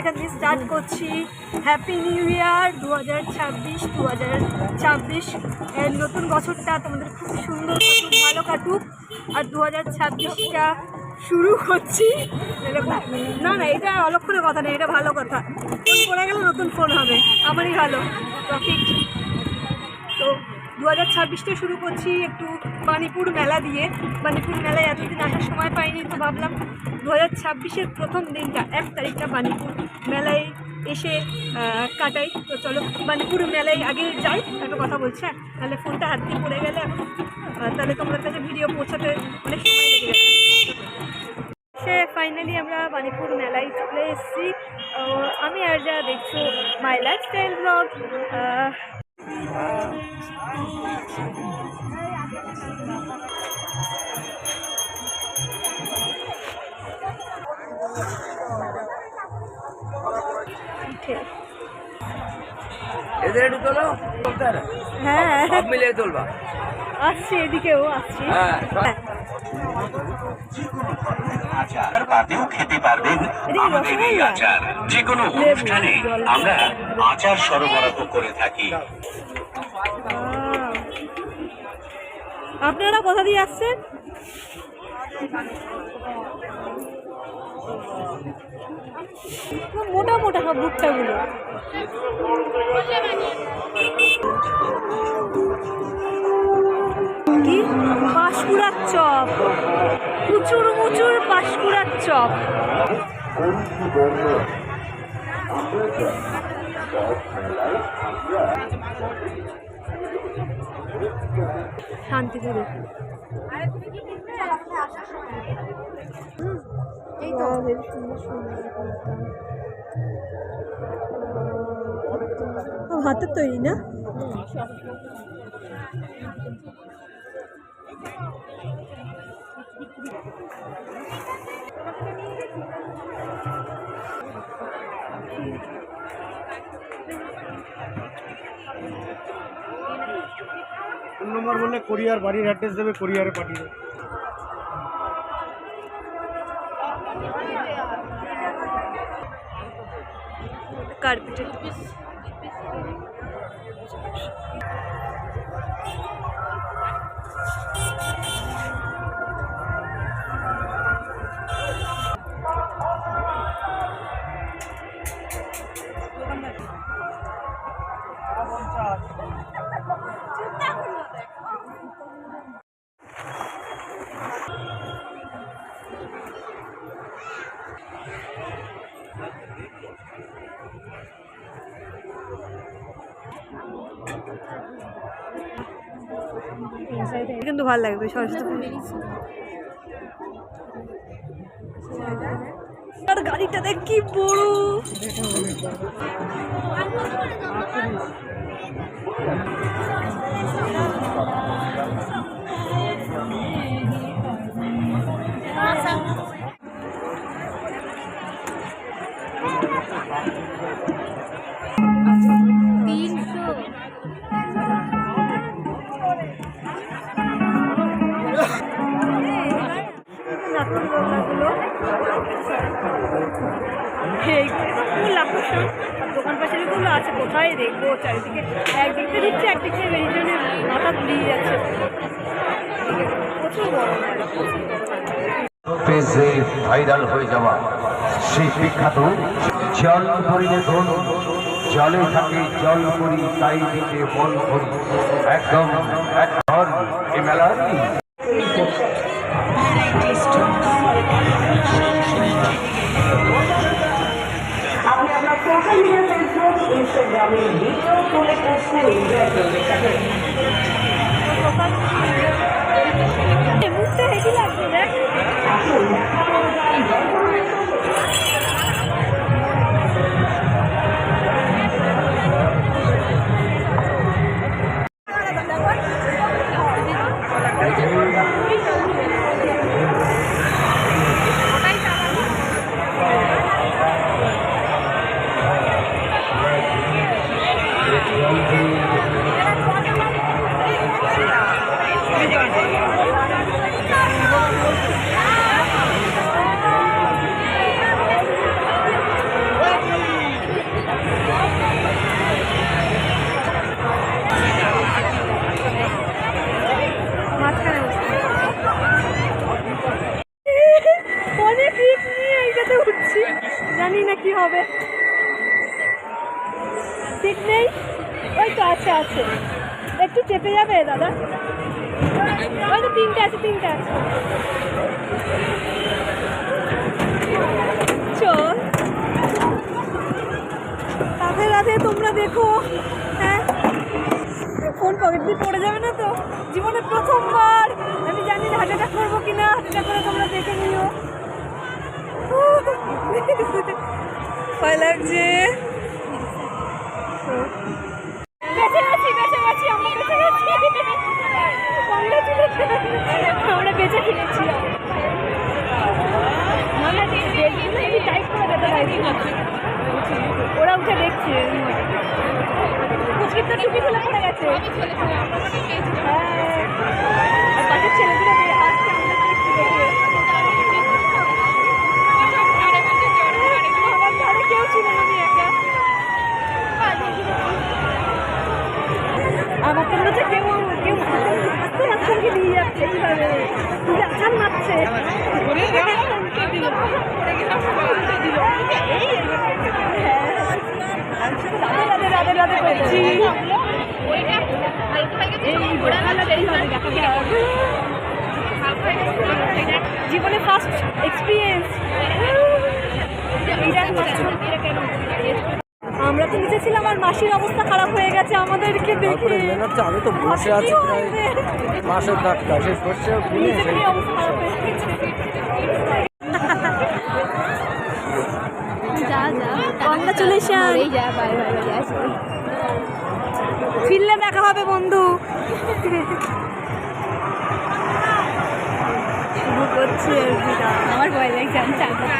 এখান থেকে স্টার্ট করছি। হ্যাপি নিউ ইয়ার দু হাজার ছাব্বিশ দু হাজার ছাব্বিশ নতুন বছরটা তোমাদের খুব সুন্দর কাটুক ভালো কাটুক। আর দু হাজার ছাব্বিশটা শুরু করছি। না না, এটা অলক্ষণের কথা নেই এটা ভালো কথা। ফোন করে গেলে নতুন ফোন হবে, আমারই ভালো। তো দু হাজার ছাব্বিশটা শুরু করছি একটু বাণীপুর মেলা দিয়ে। বাণীপুর মেলায় এতদিন আসার সময় পাইনি তো ভাবলাম দু হাজার ছাব্বিশের প্রথম দিনটা, এক তারিখটা বাণীপুর মেলায় এসে কাটাই। তো চলো, বাণীপুর মেলায় আগে যাই একটা কথা বলছি হ্যাঁ? তাহলে ফোনটা হাত দিয়ে পড়ে গেলে তাহলে তোমাদের কাছে ভিডিও পৌঁছাতে অনেক সময় সে ফাইনালি আমরা বাণীপুর মেলায় চলে এসেছি। আমি আর যা দেখছ মাই লাইফস্টাইল ব্লগ বলতে হবে। হ্যাঁ। সব মিলিয়ে তুলবা আসছি এদিকেও আসছি। হ্যাঁ আচার খেতে পারবেন আমাদের এই আচার। যে কোনো অনুষ্ঠানে আমরা আচার সরবরাহ করে থাকি। আপনারা কোথা দিয়ে আসছেন? মোটা মোটা সব ভুট্টাগুলো কি? পাঁশকুড়ার চপ। প্রচুর মুচুর পাঁশকুড়ার চপ। শান্তিপুরে। এই তো। হাতের তৈরি না? ফোন নম্বর বললে কোরিয়ার বাড়ির অ্যাড্রেস দেবে কোরিয়ারে পাঠিয়ে দেবে। कारपेट কিন্তু ভালো লাগবে সরস্বতী গাড়িটা দেখ কি বড়। আছে, কোথায় দেখব? চারিদিকে একদিকে দিচ্ছে একদিকে বেরিয়ে জন্য মাথা ঘুরিয়ে যাচ্ছে। প্রচুর। পেজে ভাইরাল হয়ে যাওয়া সেই বিখ্যাত জল করি দেখুন। জলে থাকে জল করি তাই দিকে বল করি একদম এক ঘর এ মেলা ইনস্টাগ্রামে ভিডিও তুলে করে এনজয় লাগছে দেখ। আসুন দেখা যাবে, দাদা? ওই তো তিনটে আছে তিনটে আছে। চল। রাধে রাধে, তোমরা দেখো হ্যাঁ? ফোন পকেট দিয়ে পড়ে যাবে না তো? জীবনে প্রথমবার। আমি জানি না হাজারটা করব কি না হাজারটা করে তোমরা দেখে নিও। ভয় লাগছে বেঁচে গেছি বেঁচে গেছি আমরা বেঁচে গেছি Congratulations! আমরা বেঁচে ফিরেছি মানে টাইপ করে যেতে পারি ওরা উঠে দেখছে কুচকির তো টুপি খুলে পড়ে গেছে। হ্যাঁ। জীবনে ফার্স্ট এক্সপিরিয়েন্স আমরা তো নিচে ছিলাম আর মাসির অবস্থা খারাপ হয়ে গেছে আমাদেরকে দেখে। আমি তো বসে আছি মাসের কংগ্রাচুলেশন বাই আসবে। ফিরলে দেখা হবে বন্ধু। আমার ভয় লাগছে আমি চাপা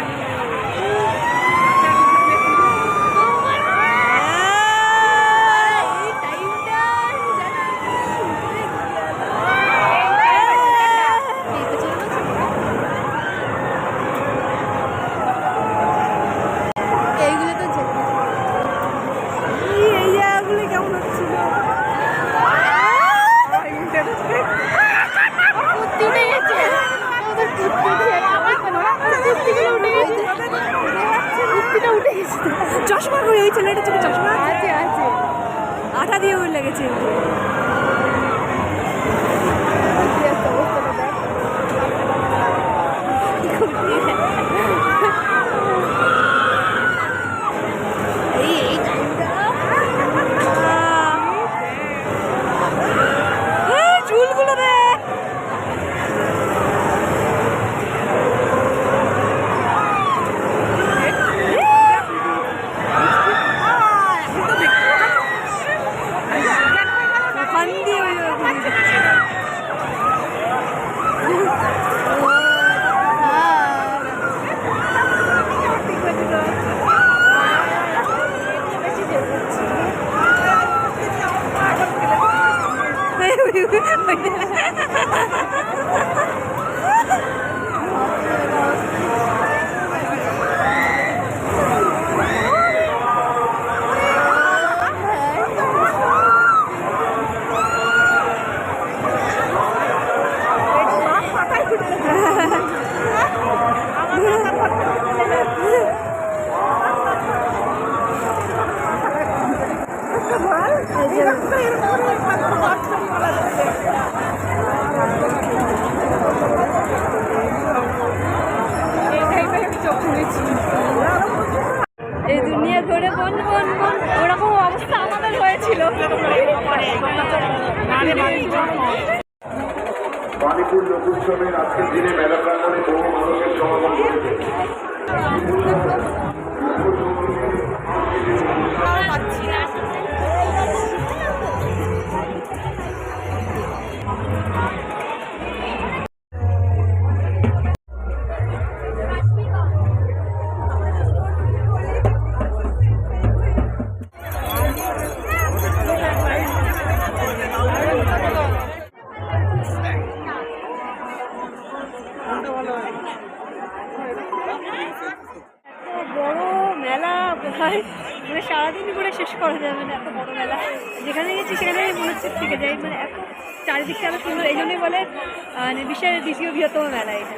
এই টাইমটা এইগুলো তো চেপে ই, এই জায়গাগুলো কেমন হচ্ছিল কুত্তি উঠে গেছে আমাদের কুত্তি উঠে গেছে কুত্তিগুলো উঠে গেছে কুত্তিটা উঠে গেছে চশমা করে ওই ছেলেটা চোখে চশমা আছে? আছে আছে আঠা দিয়ে ওর লেগেছে কুত্তি একটা অবস্থাটা দেখ এই এই টাইমটা এই, চুলগুলো দেখ ওখান দিয়ে ওই ওই দিকে এই দুনিয়া ঘুরে বন বন বন ওরকম অবস্থা আমাদের হয়েছিল। মানিপুর লোক উৎসবের আজকের দিনে মেলা প্রাঙ্গণে বহু মানুষের সমাগম ঘটেছে মানে সারাদিন ঘুরে শেষ করা যাবে মানে না এত বড় মেলা। যেখানে গেছি সেখানে মনে হচ্ছে থেকে যাই মানে এত চারিদিকটা আরও সুন্দর এই জন্যই বলে মানে বিশ্বের দ্বিতীয় বৃহত্তম মেলা এটা।